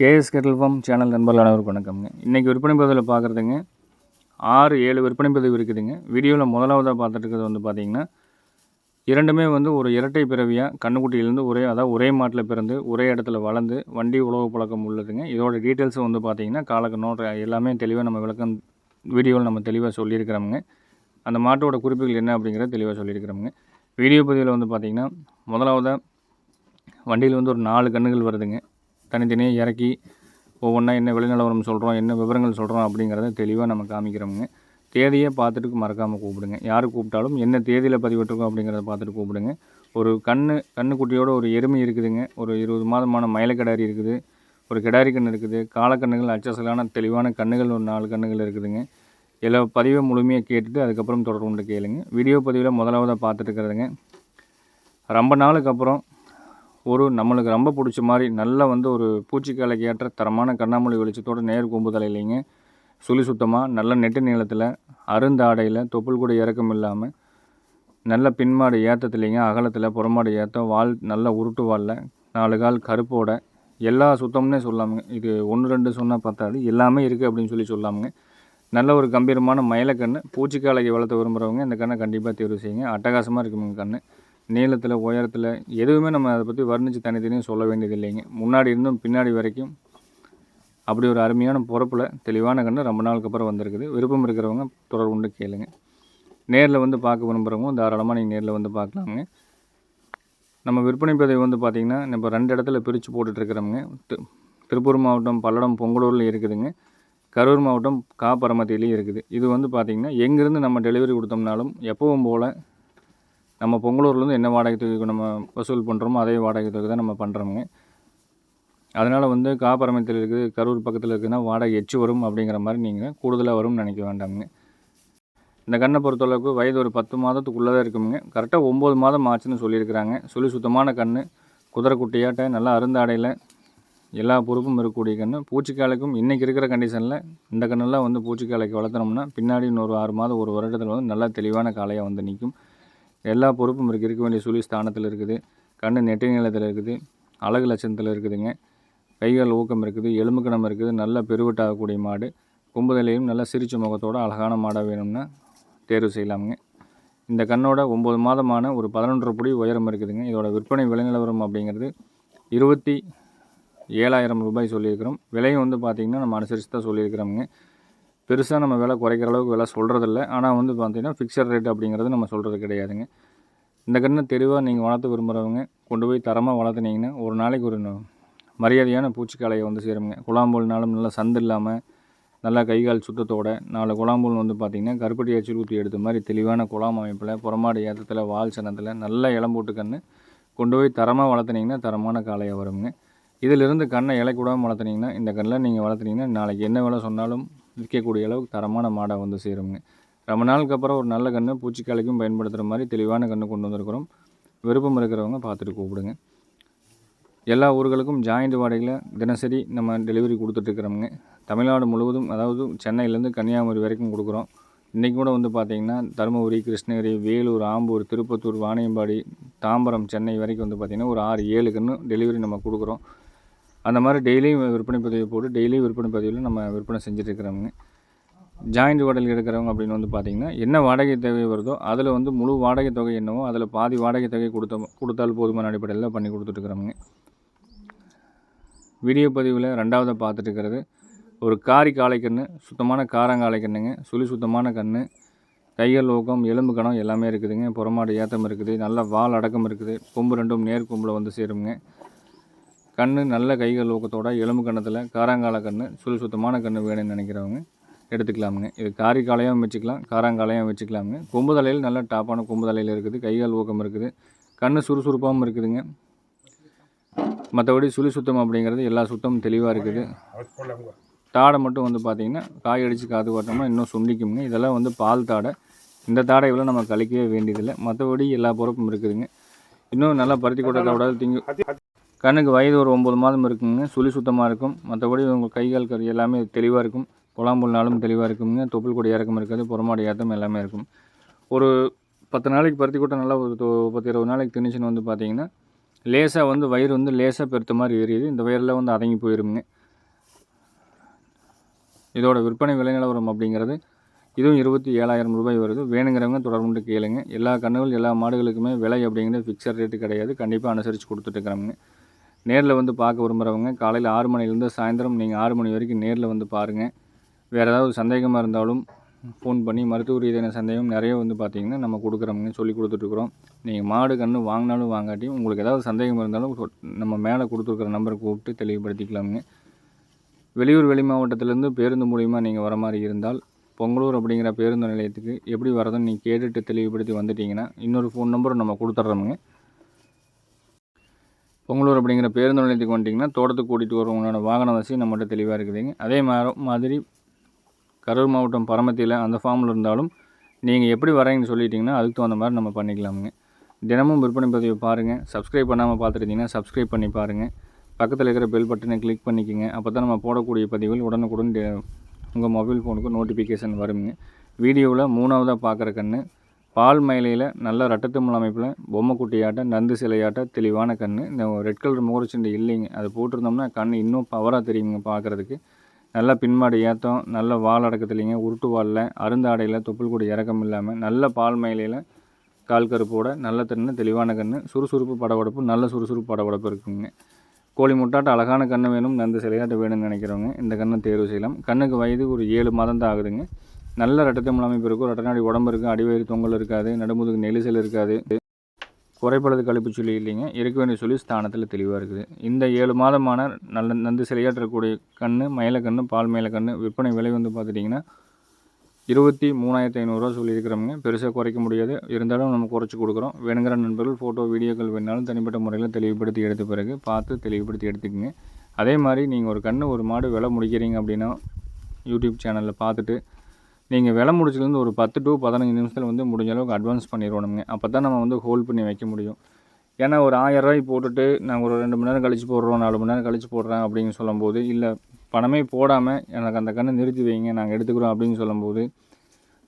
KS kettle form channel நண்பர்கள் அனைவருக்கும் வணக்கம்ங்க. இன்றைக்கி விற்பனை பதிவில் பார்க்குறதுங்க ஆறு ஏழு விற்பனை பதிவு இருக்குதுங்க. வீடியோவில் முதலாவதாக பார்த்துட்டு இருக்கிறது வந்து பார்த்திங்கன்னா இரண்டுமே வந்து ஒரு இரட்டை பிறவியாக கண்ணுக்குட்டியிலேருந்து ஒரே அதாவது ஒரே மாட்டில் பிறந்து ஒரே இடத்துல வளர்ந்து வண்டி உழவு பழக்கம் உள்ளதுங்க. இதோட டீட்டெயில்ஸும் வந்து பார்த்திங்கன்னா காலக்கண்ணோட எல்லாமே தெளிவாக நம்ம விளக்கம் வீடியோவில் நம்ம தெளிவாக சொல்லியிருக்கிறோமுங்க. அந்த மாட்டோட குறிப்புகள் என்ன அப்படிங்கிறத தெளிவாக சொல்லியிருக்கிறோமுங்க. வீடியோ பதிவில் வந்து பார்த்திங்கன்னா முதலாவதாக வண்டியில் வந்து ஒரு நாலு கண்ணுகள் வருதுங்க. தனித்தனியாக இறக்கி ஒவ்வொன்றா என்ன விளைநிலவரம் சொல்கிறோம் என்ன விவரங்கள் சொல்கிறோம் அப்படிங்கிறத தெளிவாக நம்ம காமிக்கிறோமுங்க. தேதியை பார்த்துட்டு மறக்காமல் கூப்பிடுங்க. யார் கூப்பிட்டாலும் என்ன தேதியில் பதிவிட்டிருக்கோம் அப்படிங்கிறத பார்த்துட்டு கூப்பிடுங்க. ஒரு கண்ணு கண்ணுக்குட்டியோட ஒரு எருமை இருக்குதுங்க. ஒரு இருபது மாதமான மயிலக்கிடாரி இருக்குது. ஒரு கிடாரி கன்று இருக்குது. காலக்கண்ணுகள் அச்சசலான தெளிவான கண்ணுகள் ஒரு நாலு கண்ணுகள் இருக்குதுங்க. எல்லா பதிவை முழுமையாக கேட்டுட்டு அதுக்கப்புறம் தொடர்பு கொண்டு கேளுங்க. வீடியோ பதிவில் முதலாவதாக பார்த்துட்டு இருக்கிறதுங்க. ரொம்ப நாளுக்கு அப்புறம் ஒரு நம்மளுக்கு ரொம்ப பிடிச்ச மாதிரி நல்ல வந்து ஒரு பூச்சிக்காலைக்கு ஏற்ற தரமான கண்ணாமூலி வெளிச்சத்தோட நேர் கொம்பு தலையிலைங்க. சுழி சுத்தமாக நல்ல நெட்டு நீளத்தில் அருந்தாடையில் தொப்புள் கூட இறக்கம் இல்லாமல் நல்ல பின்மாடு ஏற்றத்துலேங்க அகலத்தில் புறமாடு ஏற்றம் வால் நல்ல உருட்டு வாலில் நாலு கால் கருப்போட எல்லா சுத்தம்னே சொல்லாமுங்க. இது ஒன்று ரெண்டு சொன்னால் பத்தாது எல்லாமே இருக்குது அப்படின்னு சொல்லி சொல்லாமுங்க. நல்ல ஒரு கம்பீரமான மயிலக்கண்ணு பூச்சிக்காலைக்கு வளர்த்து விரும்புகிறவங்க இந்த கண்ணை கண்டிப்பாக தேர்வு செய்யுங்க. அட்டகாசமாக இருக்குங்க கண்ணு. நீளத்தில் உயரத்தில் எதுவுமே நம்ம அதை பற்றி வர்ணித்து தனித்தனியாக சொல்ல வேண்டியது இல்லைங்க. முன்னாடி இருந்தும் பின்னாடி வரைக்கும் அப்படி ஒரு அருமையான பொறுப்பில் தெளிவான கண்ணு ரொம்ப நாளுக்கு அப்புறம் வந்திருக்குது. விருப்பம் இருக்கிறவங்க தொடர்பு உண்டு கேளுங்க. நேரில் வந்து பார்க்க விரும்புகிறவங்க தாராளமாக நீங்கள் நேரில் வந்து பார்க்கலாங்க நம்ம விற்பனை பதிவு வந்து பார்த்திங்கன்னா இப்போ ரெண்டு இடத்துல பிரித்து போட்டுட்ருக்கிறோங்க திருப்பூர் மாவட்டம் பல்லடம் பொங்கலூரில் இருக்குதுங்க. கரூர் மாவட்டம் காப்பரமத்திலையும் இருக்குது. இது வந்து பார்த்திங்கன்னா எங்கேருந்து நம்ம டெலிவரி கொடுத்தோம்னாலும் எப்பவும் போல் நம்ம பொங்கலூர்லேருந்து என்ன வாடகை தொகைக்கு நம்ம வசூல் பண்ணுறோமோ அதே வாடகை தொகை தான் நம்ம பண்ணுறோமுங்க அதனால் வந்து காப்பரமத்தில் இருக்குது கரூர் பக்கத்தில் இருக்குதுன்னா வாடகை எச்சு வரும் அப்படிங்கிற மாதிரி நீங்கள் கூடுதலாக வரும்னு நினைக்க வேண்டாமுங்க. இந்த கண்ணை பொறுத்தளவுக்கு வயது ஒரு பத்து மாதத்துக்குள்ளே தான் இருக்குமுங்க. கரெக்டாக ஒம்பது மாதம் ஆச்சுன்னு சொல்லியிருக்கிறாங்க. சொல்லி சுத்தமான கண் குதிரை குட்டியாட்ட நல்லா அருந்தாடையில் எல்லா பொறுப்பும் இருக்கக்கூடிய கன்று பூச்சிக்காலைக்கும் இன்றைக்கி இருக்கிற கண்டிஷனில் இந்த கண்ணெல்லாம் வந்து பூச்சிக்காலைக்கு வளர்த்துனோம்னா பின்னாடி இன்னொரு ஆறு மாதம் ஒரு வருடத்தில் வந்து நல்லா தெளிவான காலையாக வந்து நிற்கும் எல்லா பொறுப்பும் இருக்குது இருக்க வேண்டிய சுழி ஸ்தானத்தில் இருக்குது. கண் நெட்டை நிலத்தில் இருக்குது. அழகு லட்சணத்தில் இருக்குதுங்க. கைகள் ஊக்கம் இருக்குது. எலும்புக்கணம் இருக்குது. நல்ல பெருவட்டாகக்கூடிய மாடு. கும்புதலையும் நல்ல சிரிச்ச முகத்தோட அழகான மாடாக வேணும்னா தேர்வு செய்யலாமுங்க. இந்த கண்ணோட ஒம்பது மாதமான ஒரு பதினொன்றரை புடி உயரம் இருக்குதுங்க. இதோட விற்பனை விலை நிலவரம் அப்படிங்கிறது இருபத்தி ஏழாயிரம் ரூபாய் சொல்லியிருக்கிறோம். விலையும் வந்து பார்த்திங்கன்னா நம்ம அனுசரித்து தான் சொல்லியிருக்கிறோமுங்க. பெருசாக நம்ம விலை குறைக்கிற அளவுக்கு விலை சொல்கிறதில்ல ஆனால் வந்து பார்த்திங்கன்னா ஃபிக்ஸட் ரேட் அப்படிங்கிறது நம்ம சொல்கிறது கிடையாதுங்க. இந்த கண்ணை தெளிவாக நீங்கள் வளர்த்து விரும்புகிறவங்க கொண்டு போய் தரமாக வளர்த்துனீங்கன்னா ஒரு நாளைக்கு ஒரு மரியாதையான பூச்சிக்காலையை வந்து சேருங்க. குழாம்புல்னாலும் நல்லா சந்து இல்லாமல் நல்லா கைகால் சுத்தத்தோட நாலு குழாம்புல் வந்து பார்த்திங்கன்னா கருப்பட்டி அச்சு ஊற்றி எடுத்த மாதிரி தெளிவான குழாம் அமைப்பில் புறமாடு ஏற்றத்தில் வால் சனத்தில் நல்ல இளம்போட்டு கன்று கொண்டு போய் தரமாக வளர்த்துனீங்கன்னா தரமான காளையாக வருங்க. இதிலிருந்து கண்ணை இலை கூடாமல் வளர்த்துனீங்கன்னா இந்த கண்ணில் நீங்கள் வளர்த்துனீங்கன்னா நாளைக்கு என்ன விலை சொன்னாலும் விற்கக்கூடிய அளவுக்கு தரமான மாடாக வந்து சேருங்க ரொம்ப நாளுக்கு அப்புறம் ஒரு நல்ல கன்று பூச்சிக்காலைக்கும் பயன்படுத்துகிற மாதிரி தெளிவான கன்று கொண்டு வந்திருக்கிறோம். விருப்பம் இருக்கிறவங்க பார்த்துட்டு கூப்பிடுங்க. எல்லா ஊர்களுக்கும் ஜாயிண்ட் வாடகையில் தினசரி நம்ம டெலிவரி கொடுத்துட்ருக்குறோமுங்க தமிழ்நாடு முழுவதும் அதாவது சென்னையிலேருந்து கன்னியாகுமரி வரைக்கும் கொடுக்குறோம். இன்றைக்கி கூட வந்து பார்த்திங்கன்னா தருமபுரி கிருஷ்ணகிரி வேலூர் ஆம்பூர் திருப்பத்தூர் வாணியம்பாடி தாம்பரம் சென்னை வரைக்கும் வந்து பார்த்திங்கன்னா ஒரு ஆறு ஏழு கன்று டெலிவரி நம்ம கொடுக்குறோம். அந்த மாதிரி டெய்லியும் விற்பனை பதிவு போட்டு டெய்லியும் விற்பனை பதிவில் நம்ம விற்பனை செஞ்சுட்டு ஜாயிண்ட் வாடகை எடுக்கிறவங்க அப்படின்னு வந்து பார்த்திங்கன்னா என்ன வாடகை தேவை வருதோ அதில் வந்து முழு வாடகை தொகை என்னவோ அதில் பாதி வாடகை தொகை கொடுத்த கொடுத்தால் போதுமான அடிப்படையில் பண்ணி கொடுத்துட்ருக்குறவங்க வீடியோ பதிவில் ரெண்டாவதாக பார்த்துட்டு இருக்கிறது ஒரு காரி காளைக்கன்று சுத்தமான காரங்காளைக்கண்ணுங்க சுழி சுத்தமான கன்று கைகள் ஊக்கம் எலும்பு கணம் எல்லாமே இருக்குதுங்க புறமாடு ஏத்தம் இருக்குது நல்ல வால் அடக்கம் இருக்குது கொம்பு ரெண்டும் நேர் கொம்பில் வந்து சேருங்க. கண்ணு நல்ல கைகள் ஊக்கத்தோட எலும்பு கண்ணத்தில் காராங்கால கண்ணு சுழி சுத்தமான கண்ணு வேணும்னு நினைக்கிறவங்க எடுத்துக்கலாமுங்க. இது காரி வச்சுக்கலாம் காராங்காளையாகவும் வச்சுக்கலாமுங்க. கொம்பு தலையில் நல்ல டாப்பான கொம்பு தலையில் இருக்குது கைகால் ஊக்கம் இருக்குது கண்ணு சுறுசுறுப்பாகவும் இருக்குதுங்க. மற்றபடி சுழி சுத்தம் அப்படிங்கிறது எல்லா சுத்தமும் தெளிவாக இருக்குது. தாடை மட்டும் வந்து பார்த்திங்கன்னா காய் அடித்து காது பார்த்தோம்னா இன்னும் சுண்டிக்குங்க இதெல்லாம் வந்து பால் தாடை. இந்த தாடைகளை நம்ம கழிக்கவே வேண்டியதில்லை. மற்றபடி எல்லா பொறுப்பும் இருக்குதுங்க. இன்னும் நல்லா பருத்தி கொட்டத்தோட திங்கு கண்ணுக்கு வயது ஒரு ஒம்பது மாதம் இருக்குங்க. சுழி சுத்தமாக இருக்கும். மற்றபடி உங்கள் கை கால் கறி எல்லாமே தெளிவாக இருக்கும். குழாம்புல்னாலும் தெளிவாக இருக்குங்க. தொப்புள் கொடி இறக்கம் இருக்காது. புறமாடி ஏற்றம் எல்லாமே இருக்கும். ஒரு பத்து நாளைக்கு பருத்தி கூட்டம் நல்லா ஒரு பத்து இருபது நாளைக்கு திணிச்சுன்னு வந்து பார்த்தீங்கன்னா லேசாக வந்து வயிறு வந்து லேசாக பெருத்த மாதிரி எரியுது. இந்த வயிறில் வந்து அடங்கி போயிருங்க. இதோட விற்பனை விலை நிலவரம் அப்படிங்கிறது இதுவும் இருபத்தி ஏழாயிரம் ரூபாய் வருது. வேணுங்கிறவங்க தொடர்புண்டு கேளுங்க. எல்லா கண்ணுகள் எல்லா மாடுகளுக்குமே விலை அப்படிங்கிறது ஃபிக்ஸட் ரேட்டு கிடையாது. கண்டிப்பாக அனுசரித்து கொடுத்துட்ருக்குறோங்க நேரில் வந்து பார்க்க விரும்புகிறவங்க காலையில் ஆறு மணிலேருந்து சாயந்தரம் நீங்கள் ஆறு மணி வரைக்கும் நேரில் வந்து பாருங்கள் வேறு ஏதாவது சந்தேகமாக இருந்தாலும் ஃபோன் பண்ணி மருத்துவ ரீதியான சந்தேகம் நிறைய வந்து பார்த்திங்கன்னா நம்ம கொடுக்குறோம்னு சொல்லி கொடுத்துட்ருக்குறோம் நீங்கள் மாடு கன்று வாங்கினாலும் வாங்காட்டியும் உங்களுக்கு ஏதாவது சந்தேகம் இருந்தாலும் நம்ம மேலே கொடுத்துருக்குற நம்பரை கூப்பிட்டு தெளிவுபடுத்திக்கலாமுங்க. வெளியூர் வெளி மாவட்டத்திலேருந்து பேருந்து மூலிமா நீங்கள் வர மாதிரி இருந்தால் பொங்கலூர் அப்படிங்கிற பேருந்து நிலையத்துக்கு எப்படி வரதுன்னு நீங்கள் கேட்டுட்டு தெளிவுபடுத்தி வந்துட்டிங்கன்னா இன்னொரு ஃபோன் நம்பரும் நம்ம கொடுத்துட்றோமுங்க. பொங்கலூர் அப்படிங்கிற பேருந்து நிலையத்துக்கு வந்துட்டிங்கன்னா தோட்டத்துக்கு கூட்டிகிட்டு வரவங்களோட வாகன வசதி நம்மகிட்ட தெளிவாக இருக்குதுங்க. அதே மாதிரி கரூர் மாவட்டம் பரமத்தியில் அந்த ஃபார்மில் இருந்தாலும் நீங்கள் எப்படி வரீங்கன்னு சொல்லிட்டிங்கன்னா அதுக்கு தகுந்த மாதிரி நம்ம பண்ணிக்கலாமுங்க. தினமும் விற்பனை பதிவு பாருங்கள் சப்ஸ்கிரைப் பண்ணாமல் பார்த்துருந்தீங்கன்னா சப்ஸ்கிரைப் பண்ணி பாருங்கள் பக்கத்தில் இருக்கிற பெல் பட்டனை கிளிக் பண்ணிக்கோங்க. அப்போ தான் நம்ம போடக்கூடிய பதிவுகள் உடனுக்குடன் உங்கள் மொபைல் ஃபோனுக்கு நோட்டிஃபிகேஷன் வருங்க. வீடியோவில் மூணாவதாக பார்க்குற கன்று பால் மயிலையில் நல்ல ரட்டத்துமல் அமைப்பில் பொம்மை குட்டியாட்டம் நந்து சிலையாட்டம் தெளிவான கன்று இந்த ரெட் கலர் முகரச்சுண்டு இல்லைங்க. அது போட்டிருந்தோம்னா கண் இன்னும் பவராக தெரியுங்க பார்க்குறதுக்கு நல்ல பின்மாடு ஏற்றம் நல்ல வால் அடக்கத்துலேங்க உருட்டு வாலில் அருந்தாடையில் தொப்புள் கூட இறக்கம் இல்லாமல் நல்ல பால் மயிலையில் கால் கருப்போட நல்ல தண்ணு தெளிவான கன்று சுறுசுறுப்பு படபடப்பு நல்ல சுறுசுறுப்பு படபடப்பு இருக்குங்க. கோழி முட்டாட்ட அழகான கன்று வேணும் நந்து சிலையாட்டம் வேணும்னு நினைக்கிறவங்க இந்த கண்ணை தேர்வு செய்யலாம். கண்ணுக்கு வயது ஒரு ஏழு மாதம் தான் ஆகுதுங்க. நல்ல ரெட்டத்தமிழ் அமைப்பு இருக்கும் ரட்டநாடி உடம்பு இருக்குது அடிவயிறு தொங்கல் இருக்காது நடுமுதுகு நெலிசல் இருக்காது. குறைப்பளது கழிப்பு சொல்லி இல்லைங்க. இருக்க வேண்டிய சொல்லி ஸ்தானத்தில் தெளிவாக இருக்குது. இந்த ஏழு மாதமான நல்ல நந்து சிலையாற்றக்கூடிய கன்று மயிலக்கன்று பால் மயிலக்கன்று விற்பனை விலை வந்து பார்த்துட்டிங்கன்னா இருபத்தி மூணாயிரத்தி ஐநூறுரூவா சொல்லியிருக்கிறோங்க பெருசாக குறைக்க முடியாது. இருந்தாலும் நம்ம குறைச்சி கொடுக்குறோம். வேணுங்கிற நண்பர்கள் ஃபோட்டோ வீடியோக்கள் வேணாலும் தனிப்பட்ட முறையில் தெளிவுபடுத்தி எடுத்த பிறகு பார்த்து தெளிவுபடுத்தி எடுத்துக்கோங்க. அதே மாதிரி நீங்கள் ஒரு கன்று ஒரு மாடு விலை முடிக்கிறீங்க அப்படின்னா யூடியூப் சேனலில் பார்த்துட்டு நீங்கள் விலை முடிச்சதுலேருந்து ஒரு பத்து டு பதினஞ்சு நிமிஷத்தில் வந்து முடிஞ்ச அளவுக்கு அட்வான்ஸ் பண்ணிடணுங்க அப்போ தான் நம்ம வந்து ஹோல்ட் பண்ணி வைக்க முடியும். ஏன்னா ஒரு ஆயிரரூவாய் போட்டுட்டு நான் ஒரு ரெண்டு மணி நேரம் கழிச்சு போடுறோம் நாலு மணி நேரம் கழித்து போடுறேன் அப்படின்னு சொல்லும்போது இல்லை பணமே போடாமல் எனக்கு அந்த கண்ணை நிறுத்தி வைங்க நாங்கள் எடுத்துக்கிறோம் அப்படின்னு சொல்லும்போது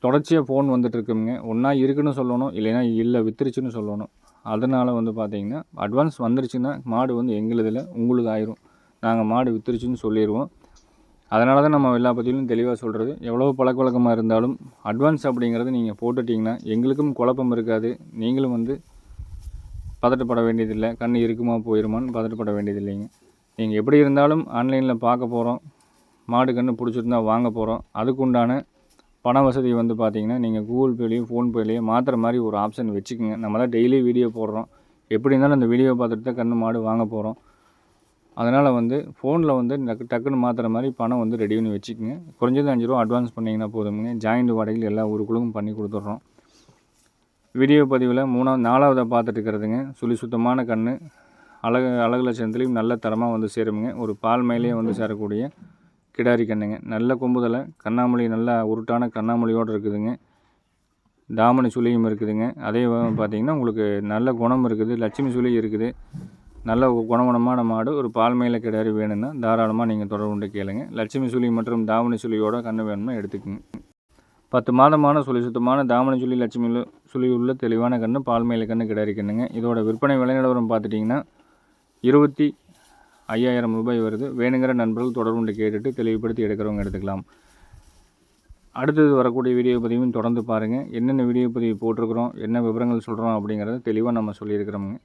தொடர்ச்சியாக ஃபோன் வந்துட்டுருக்குங்க ஒன்றா இருக்குன்னு சொல்லணும் இல்லைன்னா இல்லை வித்துருச்சுன்னு சொல்லணும். அதனால் வந்து பார்த்திங்கன்னா அட்வான்ஸ் வந்துருச்சுன்னா மாடு வந்து எங்களுதில் உங்களுக்கு ஆயிரும் நாங்கள் மாடு வித்துருச்சுன்னு சொல்லிடுவோம் அதனால தான் நம்ம எல்லா பற்றியும் தெளிவாக சொல்கிறது எவ்வளோ பழக்க வழக்கமாக இருந்தாலும் அட்வான்ஸ் அப்படிங்கிறது நீங்கள் போட்டுட்டிங்கன்னா எங்களுக்கும் குழப்பம் இருக்காது. நீங்களும் வந்து பதட்டப்பட வேண்டியதில்லை. கண் இருக்குமா போயிருமான்னு பதட்டப்பட வேண்டியதில்லைங்க. நீங்கள் எப்படி இருந்தாலும் ஆன்லைனில் பார்க்க போகிறோம் மாடு கன்று பிடிச்சிருந்தா வாங்க போகிறோம் அதுக்குண்டான பண வசதி வந்து பார்த்திங்கன்னா நீங்கள் கூகுள் பேலேயும் ஃபோன்பேலேயும் மாற்றுற மாதிரி ஒரு ஆப்ஷன் வச்சுக்கோங்க. நம்ம தான் டெய்லி வீடியோ போடுறோம். எப்படி இருந்தாலும் அந்த வீடியோ பார்த்துட்டு தான் கன்று மாடு வாங்க போகிறோம் அதனால் வந்து ஃபோனில் வந்து டக்கு டக்குன்னு மாற்றுற மாதிரி பணம் வந்து ரெடி பண்ணி வச்சுக்கோங்க. குறைஞ்சது அஞ்சு ரூபா அட்வான்ஸ் பண்ணிங்கன்னா போதுங்க ஜாயிண்ட் வாடகையில் எல்லா ஊருக்குள்ளும் பண்ணி கொடுத்துட்றோம். வீடியோ பதிவில் மூணாவது நாலாவதாக பார்த்துட்டு இருக்கிறதுங்க. சுழி சுத்தமான கன்று அழகு அழகு லட்சத்துலேயும் நல்ல தரமாக வந்து சேருமுங்க. ஒரு பால் மேலேயே வந்து சேரக்கூடிய கிடாரி கண்ணுங்க. நல்ல கொம்புதலை கண்ணாமொழி நல்லா உருட்டான கண்ணாமொழியோடு இருக்குதுங்க. தாமணி சுழியும் இருக்குதுங்க. அதே பார்த்தீங்கன்னா உங்களுக்கு நல்ல குணம் இருக்குது லட்சுமி சுழி இருக்குது. நல்ல குணமணமான மாடு ஒரு பால்மையில் மயில கிடாரி வேணும்னா தாராளமாக நீங்கள் தொடர்புண்டு கேளுங்க. லட்சுமி சுழி மற்றும் தாமணி சுழியோட கண்ணு வேணும்னா எடுத்துக்கோங்க. பத்து மாதமான சுழி சுத்தமான தாமணி சுழி லட்சுமி சுழி உள்ள தெளிவான கன்று பால்மையில் கன்று கிடாரி கண்ணுங்க. இதோட விற்பனை விலை நிலவரம் பார்த்துட்டிங்கன்னா இருபத்தி ஐயாயிரம் ரூபாய் வருது. வேணுங்கிற நண்பர்கள் தொடர்புண்டு கேட்டுட்டு தெளிவுபடுத்தி எடுக்கிறவங்க எடுத்துக்கலாம். அடுத்தது வரக்கூடிய வீடியோ பதிவும் தொடர்ந்து பாருங்கள் என்னென்ன வீடியோ பதிவு போட்டிருக்கிறோம் என்ன விவரங்கள் சொல்கிறோம் அப்படிங்கிறத தெளிவாக நம்ம சொல்லியிருக்கிறோமுங்க.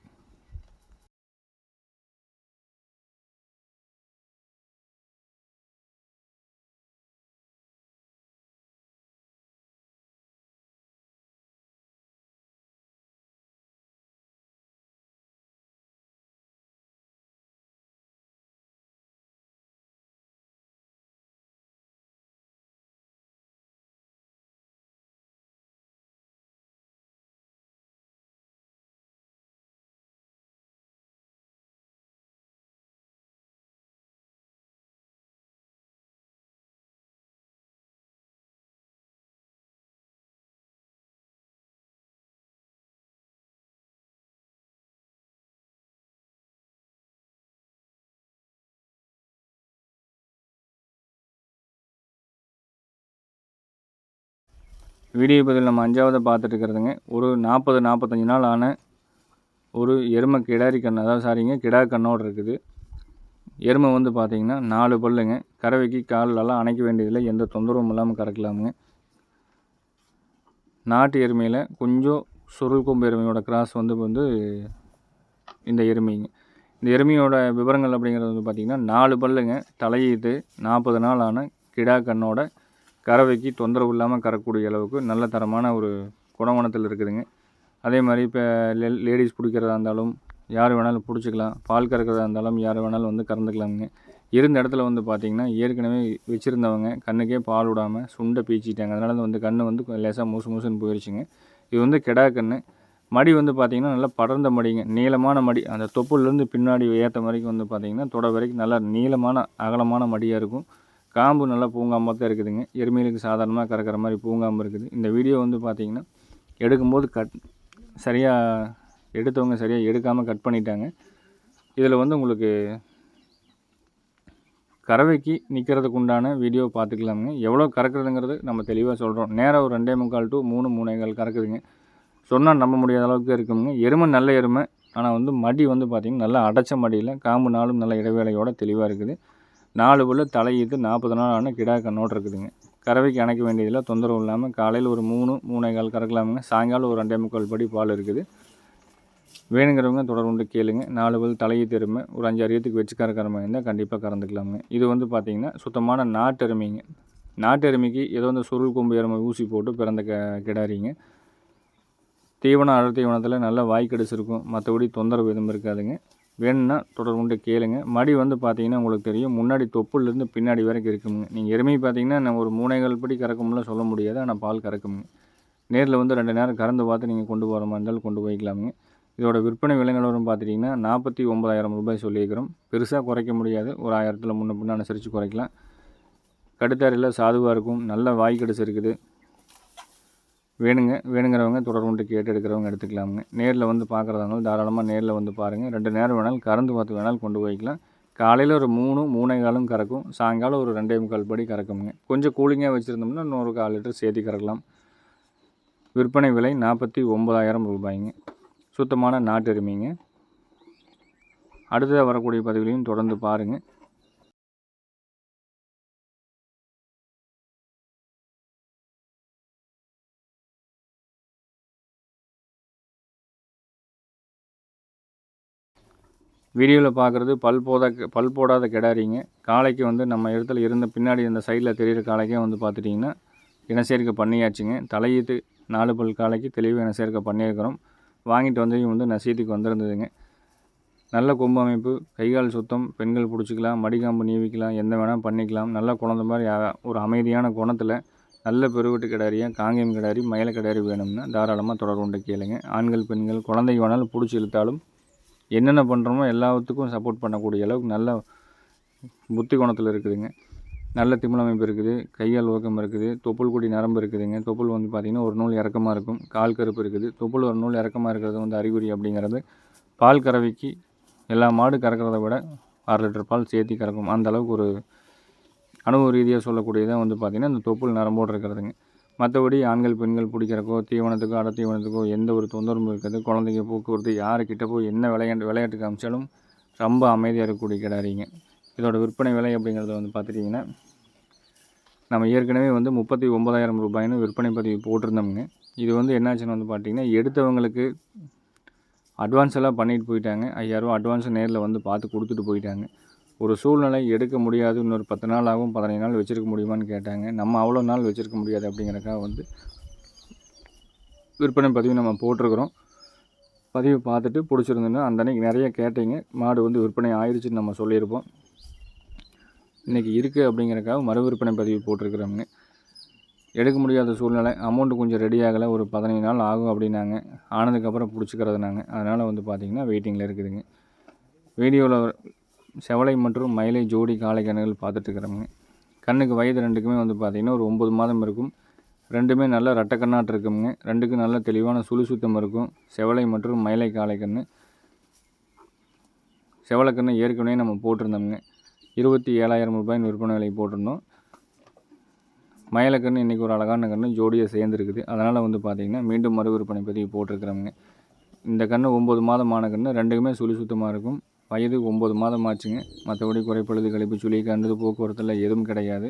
வீடியோ பதில் நம்ம அஞ்சாவது பார்த்துட்டு இருக்கிறதுங்க. ஒரு நாற்பது நாற்பத்தஞ்சு நாள் ஆன ஒரு எருமை கிடாரி கண் அதாவது சாரிங்க கிடா கண்ணோடு இருக்குது. எருமை வந்து பார்த்திங்கன்னா நாலு பல்லுங்க. கறவைக்கு காலெல்லாம் அணைக்க வேண்டியதில்லை. எந்த தொந்தரவும் இல்லாமல் கறக்கலாமுங்க. நாட்டு எருமையில் கொஞ்சம் சுருள் கொம்பு எருமையோட கிராஸ் வந்து வந்து இந்த எருமைங்க. இந்த எருமையோட விவரங்கள் அப்படிங்கிறது வந்து பார்த்திங்கன்னா நாலு பல்லுங்க. தலையீட்டு நாற்பது நாள் ஆன கிடா கண்ணோட கறவைக்கு தொந்தரவு இல்லாமல் கறக்கூடிய அளவுக்கு நல்ல தரமான ஒரு குணவனத்தில் இருக்குதுங்க. அதே மாதிரி இப்போ லே லேடிஸ் பிடிக்கிறதா இருந்தாலும் யார் வேணாலும் பிடிச்சிக்கலாம். பால் கறக்கிறதா இருந்தாலும் யார் வேணாலும் வந்து கறந்துக்கலாமுங்க. இருந்த இடத்துல வந்து பார்த்திங்கன்னா ஏற்கனவே வச்சுருந்தவங்க கண்ணுக்கே பால் விடாமல் சுண்டை பீச்சிட்டாங்க. அதனால வந்து கண் வந்து லேசாக மூசு மூசுன்னு போயிடுச்சுங்க இது வந்து கெடா கன்று மடி வந்து பார்த்திங்கன்னா நல்லா படர்ந்த மடிங்க. நீளமான மடி. அந்த தொப்புலேருந்து பின்னாடி ஏற்ற வரைக்கும் வந்து பார்த்திங்கன்னா தொட வரைக்கும் நல்லா நீளமான அகலமான மடியாக இருக்கும். காம்பு நல்லா பூங்காமல் தான் இருக்குதுங்க. எருமைகளுக்கு சாதாரணமாக கறக்கிற மாதிரி பூங்காமல் இருக்குது. இந்த வீடியோ வந்து பார்த்திங்கன்னா எடுக்கும்போது கட் சரியாக எடுத்தவங்க சரியாக எடுக்காமல் கட் பண்ணிட்டாங்க. இதில் வந்து உங்களுக்கு கறவைக்கு நிற்கிறதுக்கு உண்டான வீடியோ பார்த்துக்கலாமுங்க எவ்வளோ கறக்குறதுங்கிறது நம்ம தெளிவாக சொல்கிறோம் நேராக ஒரு ரெண்டே முக்கால் டு மூணு மூணேகால் கறக்குதுங்க. சொன்னால் நம்ப முடியாத அளவுக்கு இருக்குங்க. எருமை நல்ல எருமை. ஆனால் வந்து மடி வந்து பார்த்திங்கன்னா நல்லா அடைச்ச மடியில் காம்பு நாளும் நல்ல இடைவேளையோட தெளிவாக இருக்குது. நாலு புல்லு தலையீத்து நாற்பது நாள் ஆன கிடா கண்ணோடு இருக்குதுங்க. கறவைக்கு அணைக்க வேண்டியதில் தொந்தரவு இல்லாமல் காலையில் ஒரு மூணு மூணே கால் கறக்கலாமுங்க. சாயங்காலம் ஒரு ரெண்டே முக்கால் படி பால் இருக்குது. வேணுங்கிறவங்க தொடர்ந்து கேளுங்க. நாலு பல் தலையை எருமை ஒரு அஞ்சு அரியத்துக்கு வச்சு கறக்கிற மாதிரி இருந்தால் கண்டிப்பாக கறந்துக்கலாமுங்க. இது வந்து பார்த்திங்கன்னா சுத்தமான நாட்டு நாட்டெருமைக்கு நாட்டு ஏதோ வந்து சுருள் கொம்பு எருமை ஊசி போட்டு பிறந்த க கிடாரிங்க. தீவனம் அடர் தீவனத்தில் நல்லா வாய் இருக்கும் மற்றபடி தொந்தரவு எதுவும் இருக்காதுங்க. வேணும்னா தொடர்புண்டு கேளுங்க. மடி வந்து பார்த்தீங்கன்னா உங்களுக்கு தெரியும். முன்னாடி தொப்புலேருந்து பின்னாடி வரைக்கும் இருக்குங்க. நீங்கள் எருமை பார்த்தீங்கன்னா நான் ஒரு மூணைகள் படி கறக்கும்ல சொல்ல முடியாது. ஆனால் பால் கறக்குங்க. நேரில் வந்து ரெண்டு நேரம் கறந்து பார்த்து நீங்கள் கொண்டு போகிற மாதிரி இருந்தாலும் கொண்டு போய்க்கலாமுங்க. இதோட விற்பனை விலை நிலவரம் பார்த்துட்டிங்கன்னா நாற்பத்தி ஒம்பதாயிரம் ரூபாய் சொல்லியிருக்கிறோம். பெருசாக குறைக்க முடியாது. ஒரு ஆயிரத்தில் முன்ன பின்ன அனுசரித்து குறைக்கலாம். கடுத்தாரில் சாதுவாக இருக்கும். நல்ல வாய் கடிச்சு இருக்குது. வேணுங்க வேணுங்கிறவங்க தொடர்புண்டு கேட்டு எடுக்கிறவங்க எடுத்துக்கலாமுங்க. நேரில் வந்து பார்க்குறதாங்க தாராளமாக நேரில் வந்து பாருங்கள் ரெண்டு நேரம் வேணாலும் கறந்து பார்த்து வேணாலும் கொண்டு போய்க்கலாம். காலையில் ஒரு மூணு மூணே காலும் கறக்கும். சாயங்காலம் ஒரு ரெண்டே முக்கால் படி கறக்குங்க கொஞ்சம் கூலிங்காக வச்சுருந்தோம்னா இன்னொரு கால் லிட்டர் சேர்த்து கறக்கலாம். விற்பனை விலை நாற்பத்தி ஒம்பதாயிரம் ரூபாய்ங்க. சுத்தமான நாட்டு எருமைங்க அடுத்ததாக வரக்கூடிய பதிவுகளையும் தொடர்ந்து பாருங்கள் வீடியோவில் பார்க்குறது பல் போத பல் போடாத கிடாரிங்க. காளைக்கு வந்து நம்ம இடத்துல இருந்த பின்னாடி இந்த சைடில் தெரிகிற காளைக்கே வந்து பார்த்துட்டிங்கன்னா இனச்சேர்க்கை பண்ணியாச்சுங்க. தலையீத்து நாலு பல் காளைக்கு தெளிவாக இனச்சேர்க்கை பண்ணியிருக்கிறோம். வாங்கிட்டு வந்து வந்து நசீத்துக்கு வந்திருந்ததுங்க. நல்ல கொம்பு அமைப்பு கைகால் சுத்தம் பெண்கள் பிடிச்சிக்கலாம் மடிக்காம்பு நீவிக்கலாம் எந்த வேணால் பண்ணிக்கலாம். நல்ல குழந்த மாதிரி ஒரு அமைதியான குணத்தில் நல்ல பெருவெட்டு கிடாரியாக காங்கேயம் கிடாரி மயில கிடாரி வேணும்னா தாராளமாக தொடர்கொண்டு கேளுங்க. ஆண்கள் பெண்கள் குழந்தைங்க வேணாலும் பிடிச்சி இழுத்தாலும் என்னென்ன பண்ணுறோமோ எல்லாத்துக்கும் சப்போர்ட் பண்ணக்கூடிய அளவுக்கு நல்ல புத்தி குணத்தில் இருக்குதுங்க. நல்ல திமிழ் அமைப்பு இருக்குது கையால் ஊக்கம் இருக்குது தொப்புள் கொடி நரம்பு இருக்குதுங்க. தொப்புள் வந்து பார்த்திங்கன்னா ஒரு நூல் இறக்கமாக இருக்கும். கால் கருப்பு இருக்குது. தொப்புள் ஒரு நூல் இறக்கமாக இருக்கிறது வந்து அறிகுறி அப்படிங்கிறது பால் கறவைக்கு எல்லா மாடு கறக்கிறத விட அரை லிட்டர் பால் சேர்த்தி கறக்கும். அந்த அளவுக்கு ஒரு அனுபவ ரீதியாக சொல்லக்கூடியதாக வந்து பார்த்திங்கன்னா இந்த தொப்புள் நரம்போடு இருக்கிறதுங்க. மற்றபடி ஆண்கள் பெண்கள் பிடிக்கிறக்கோ தீவனத்துக்கோ அடை தீவனத்துக்கோ எந்த ஒரு தொந்தரவும் இருக்காது. குழந்தைங்க போக்குவரத்து யாருக்கிட்ட போய் என்ன விளையாட்டு விளையாட்டு காமிச்சாலும் ரொம்ப அமைதியாக இருக்கக்கூடிய கிடாரிங்க இதோட விற்பனை விலை அப்படிங்கிறத வந்து பார்த்துட்டிங்கன்னா நம்ம ஏற்கனவே வந்து முப்பத்தி ஒம்பதாயிரம் ரூபாய்னு விற்பனை பதிவு போட்டிருந்தோம்ங்க. இது வந்து என்னாச்சுன்னு வந்து பார்த்திங்கன்னா எடுத்தவங்களுக்கு அட்வான்ஸ் எல்லாம் பண்ணிட்டு போயிட்டாங்க. ஐயாயிரம் அட்வான்ஸை நேரில் வந்து பார்த்து கொடுத்துட்டு போயிட்டாங்க. ஒரு சூழ்நிலை எடுக்க முடியாது இன்னொரு பத்து நாள் ஆகும் பதினைந்து நாள் வச்சுருக்க முடியுமான்னு கேட்டாங்க. நம்ம அவ்வளோ நாள் வச்சுருக்க முடியாது அப்படிங்கிறக்காக வந்து விற்பனை பதிவு நம்ம போட்டிருக்கிறோம். பதிவு பார்த்துட்டு பிடிச்சிருந்தோன்னா அந்த அன்றைக்கி நிறைய கேட்டீங்க. மாடு வந்து விற்பனை ஆயிடுச்சுன்னு நம்ம சொல்லியிருப்போம். இன்றைக்கி இருக்குது அப்படிங்கிறக்காக மறு விற்பனை பதிவு போட்டிருக்கிறவங்க. எடுக்க முடியாத சூழ்நிலை அமௌண்ட்டு கொஞ்சம் ரெடி ஆகலை ஒரு பதினைந்து நாள் ஆகும் அப்படின்னாங்க. ஆனதுக்கப்புறம் பிடிச்சிக்கிறது நாங்கள் அதனால் வந்து பார்த்திங்கன்னா வெயிட்டிங்கில் இருக்குதுங்க. வீடியோவில் செவலை மற்றும் மயிலை ஜோடி காளை கண்ணுகள் பார்த்துட்ருக்குறோங்க கண்ணுக்கு வயது ரெண்டுக்குமே வந்து பார்த்திங்கன்னா ஒரு ஒம்பது மாதம் இருக்கும். ரெண்டுமே நல்ல ரெட்டக்கண்ணாட்டு இருக்குங்க. ரெண்டுக்கும் நல்ல தெளிவான சுழி சுத்தம் இருக்கும். செவலை மற்றும் மயிலை காளை கன்று செவலைக்கண்ணு ஏற்கனவே நம்ம போட்டிருந்தோம்ங்க. இருபத்தி ஏழாயிரம் ரூபாய்னு விற்பனை விலை போட்டிருந்தோம். மயிலக்கன்று இன்றைக்கி ஒரு அழகான கன்று ஜோடியாக சேர்ந்துருக்குது. அதனால் வந்து பார்த்திங்கன்னா மீண்டும் மறு விற்பனை பதிவு போட்டிருக்கிறோங்க இந்த கன்று ஒம்பது மாதமான கன்று ரெண்டுக்குமே சுழி சுத்தமாக இருக்கும். வயது ஒம்பது மாதம் ஆச்சுங்க மற்றபடி குறைப்பழுது கழிப்பு சுழி கண்டது போக்குவரத்தில் எதுவும் கிடையாது.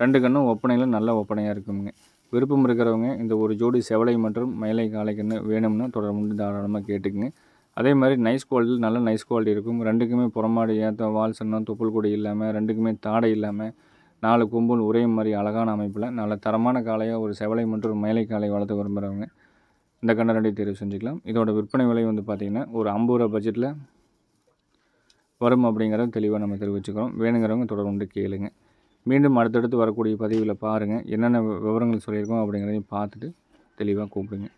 ரெண்டு கண்ணும் ஒப்பனையில் நல்ல ஒப்பனையாக இருக்குங்க விருப்பம் இருக்கிறவங்க இந்த ஒரு ஜோடி செவலை மற்றும் மயிலை காளை கன்று வேணும்னா தொடர்ந்து தாராளமாக கேட்டுக்குங்க. அதே மாதிரி நைஸ் குவாலிட்டியில் நல்ல நைஸ் குவாலிட்டி இருக்கும். ரெண்டுக்குமே புறமாடு ஏற்ற வால் சன்னம் தொப்புள் கொடி இல்லாமல் ரெண்டுக்குமே தாடை இல்லாமல் நாலு கும்பல் ஒரே மாதிரி அழகான அமைப்பில் நல்ல தரமான காளையாக ஒரு செவலை மற்றும் மயிலை காலை வளர்த்து விரும்புகிறவங்க இந்த கண்ணை ரெண்டையும் தேர்வு செஞ்சுக்கலாம். இதோட விற்பனை விலை வந்து பார்த்திங்கன்னா ஒரு ஐம்பது ரூபா பட்ஜெட்டில் வரும் அப்படிங்கிறத தெளிவாக நம்ம தெரிவிச்சுக்கிறோம். வேணுங்கிறவங்க தொடர்ந்து கேளுங்க. மீண்டும் அடுத்தடுத்து வரக்கூடிய பதிவில் பாருங்கள் என்னென்ன விவரங்கள் சொல்லியிருக்கோம் அப்படிங்கிறதையும் பார்த்துட்டு தெளிவாக கூப்பிடுங்க.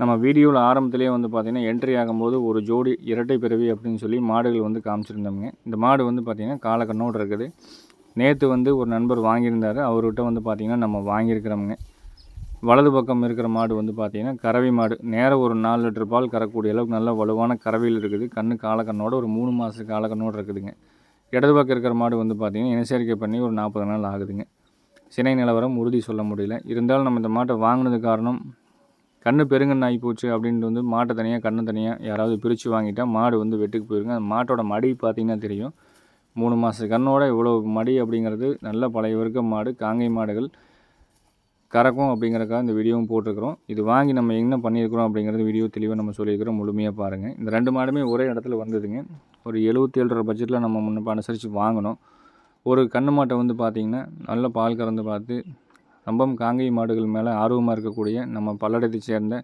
நம்ம வீடியோவில் ஆரம்பத்திலே வந்து பார்த்திங்கன்னா என்ட்ரி ஆகும்போது ஒரு ஜோடி இரட்டை பிறவி அப்படின்னு சொல்லி மாடுகள் வந்து காமிச்சிருந்தோம்ங்க. இந்த மாடு வந்து பார்த்திங்கன்னா காலக்கண்ணோடு இருக்குது. நேற்று வந்து ஒரு நண்பர் வாங்கியிருந்தார். அவர்கிட்ட வந்து பார்த்திங்கன்னா நம்ம வாங்கியிருக்கிறோமுங்க. வலது பக்கம் இருக்கிற மாடு வந்து பார்த்திங்கன்னா கறவை மாடு. நேராக ஒரு நாலு லிட்டர் பால் கறக்கூடிய அளவுக்கு நல்ல வலுவான கறவையில் இருக்குது. கண்ணு காலக்கண்ணோட ஒரு மூணு மாத காலக்கண்ணோடு இருக்குதுங்க. இடது பக்கம் இருக்கிற மாடு வந்து பார்த்திங்கன்னா இனச்சேர்க்கை பண்ணி ஒரு நாற்பது நாள் ஆகுதுங்க. சினை நிலவரம் உறுதி சொல்ல முடியல. இருந்தாலும் நம்ம இந்த மாட்டை வாங்கினது காரணம் கண்ணு பெருங்கண்ணு போச்சு அப்படின்ட்டு வந்து மாட்டை தனியாக கண்ணு தனியாக யாராவது பிரித்து வாங்கிட்டால் மாடு வந்து வெட்டுக்கு போயிருங்க. அந்த மாட்டோட மடி பார்த்திங்கன்னா தெரியும். மூணு மாத கண்ணோட இவ்வளோ மடி அப்படிங்கிறது நல்ல பழைய வர்க்க மாடு காங்கை மாடுகள் கறக்கும் அப்படிங்கிறக்காக இந்த வீடியோவும் போட்டிருக்கிறோம். இது வாங்கி நம்ம என்ன பண்ணியிருக்கிறோம் அப்படிங்கிறது வீடியோ தெளிவாக நம்ம சொல்லியிருக்கிறோம். முழுமையாக பாருங்கள் இந்த ரெண்டு மாடுமே ஒரே இடத்துல வந்ததுங்க. ஒரு எழுபத்தேழு ரூபா பட்ஜெட்டில் நம்ம முன்னே அனுசரித்து வாங்கினோம் ஒரு கண்ணு மாட்டை வந்து பார்த்திங்கன்னா நல்ல பால் கறந்து பார்த்து ரொம்பவும் காங்கை மாடுகள் மேலே ஆர்வமாக இருக்கக்கூடிய நம்ம பல்லடத்தை சேர்ந்த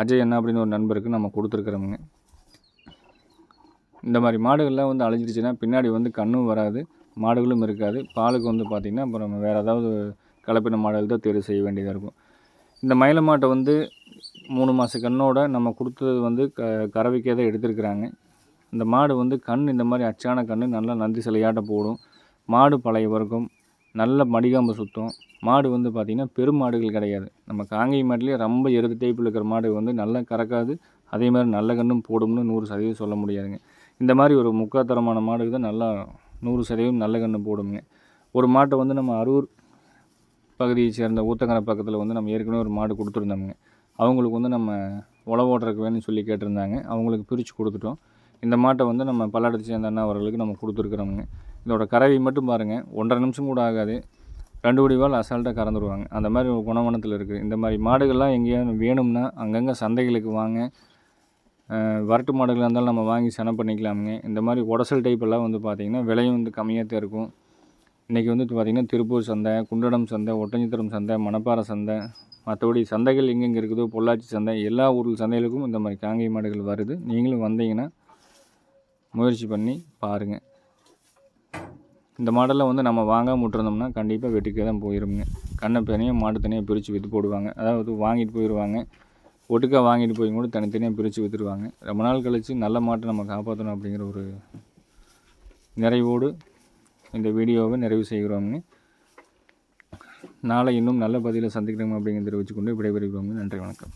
அஜய் என்ன அப்படின்னு ஒரு நண்பருக்கு நம்ம கொடுத்துருக்குறோமுங்க. இந்த மாதிரி மாடுகள்லாம் வந்து அழிஞ்சிருச்சுன்னா பின்னாடி வந்து கண்ணும் வராது மாடுகளும் இருக்காது. பாலுக்கு வந்து பார்த்திங்கன்னா அப்புறம் நம்ம வேறு ஏதாவது கலப்பின மாடுகள் தான் தேர்வு செய்ய வேண்டியதாக இருக்கும். இந்த மயில மாட்டை வந்து மூணு மாத கண்ணோட நம்ம கொடுத்தது வந்து க கறவைக்கே தான் எடுத்துருக்குறாங்க. இந்த மாடு வந்து கண் இந்த மாதிரி அச்சான கண் நல்லா நந்தி சிலையாட்ட போடும். மாடு பழைய வர்க்கம் நல்ல மடிகாம்பு சுத்தம். மாடு வந்து பார்த்திங்கன்னா பெரும் மாடுகள் கிடையாது. நம்ம காங்கை மாட்டிலே ரொம்ப எருது டைப்பில் இருக்கிற மாடு வந்து நல்லா கறக்காது. அதே மாதிரி நல்ல கண்ணும் போடும்னு நூறு சதவீதம் சொல்ல முடியாதுங்க. இந்த மாதிரி ஒரு முக்காத்தரமான மாடுக்கு தான் நல்லா நூறு சதவீதம் நல்ல கன்று போடுங்க ஒரு மாட்டை வந்து நம்ம அரூர் பகுதியை சேர்ந்த ஊத்தங்கரை பக்கத்தில் வந்து நம்ம ஏற்கனவே ஒரு மாடு கொடுத்துருந்தோமுங்க. அவங்களுக்கு வந்து நம்ம உழவு ஓட்டுறக்கு வேணும்னு சொல்லி கேட்டிருந்தாங்க. அவங்களுக்கு பிரித்து கொடுத்துட்டோம். இந்த மாட்டை வந்து நம்ம பல்லாடத்தை சேர்ந்த அண்ணா அவர்களுக்கு நம்ம கொடுத்துருக்குறோமுங்க. இதோட கறவை மட்டும் பாருங்கள் ஒன்றரை நிமிஷம் கூட ஆகாது. ரெண்டு குடிவால் அசால்ட்டாக கறந்துடுவாங்க அந்த மாதிரி ஒரு குணவனத்தில் இருக்குது இந்த மாதிரி மாடுகள்லாம் எங்கேயாவது வேணும்னா அங்கங்கே சந்தைகளுக்கு வாங்க. வரட்டு மாடுகளாக இருந்தாலும் நம்ம வாங்கி செனை பண்ணிக்கலாமுங்க. இந்த மாதிரி உடசல் டைப்பெல்லாம் வந்து பார்த்திங்கன்னா விலையும் வந்து கம்மியாக தான் இருக்கும். இன்றைக்கி வந்து பார்த்திங்கன்னா திருப்பூர் சந்தை குண்டடம் சந்தை ஒட்டஞ்சித்திரம் சந்தை மணப்பாறை சந்தை மற்றபடி சந்தைகள் எங்கெங்கே இருக்குதோ பொள்ளாச்சி சந்தை எல்லா ஊர் சந்தைகளுக்கும் இந்த மாதிரி காங்கை மாடுகள் வருது. நீங்களும் வந்தீங்கன்னா முயற்சி பண்ணி பாருங்கள் இந்த மாடலில் வந்து நம்ம வாங்காமல் விட்டுருந்தோம்னா கண்டிப்பாக வெட்டிக்கே தான் போயிருங்க கண்ணை தனியாக மாடு தனியாக பிரித்து விற்று போடுவாங்க. அதாவது வாங்கிட்டு போயிடுவாங்க ஒட்டுக்கா வாங்கிட்டு போய் கூட தனித்தனியாக பிரித்து விற்றுருவாங்க ரொம்ப நாள் கழித்து நல்ல மாட்டை நம்ம காப்பாற்றணும் அப்படிங்கிற ஒரு நிறைவோடு இந்த வீடியோவை நிறைவு செய்கிறோங்க நாளை இன்னும் நல்ல பதிலை சந்திக்கிறோம் அப்படிங்கிறத தெரிவித்துக்கொண்டு விடைபெறுகிறோங்க நன்றி வணக்கம்.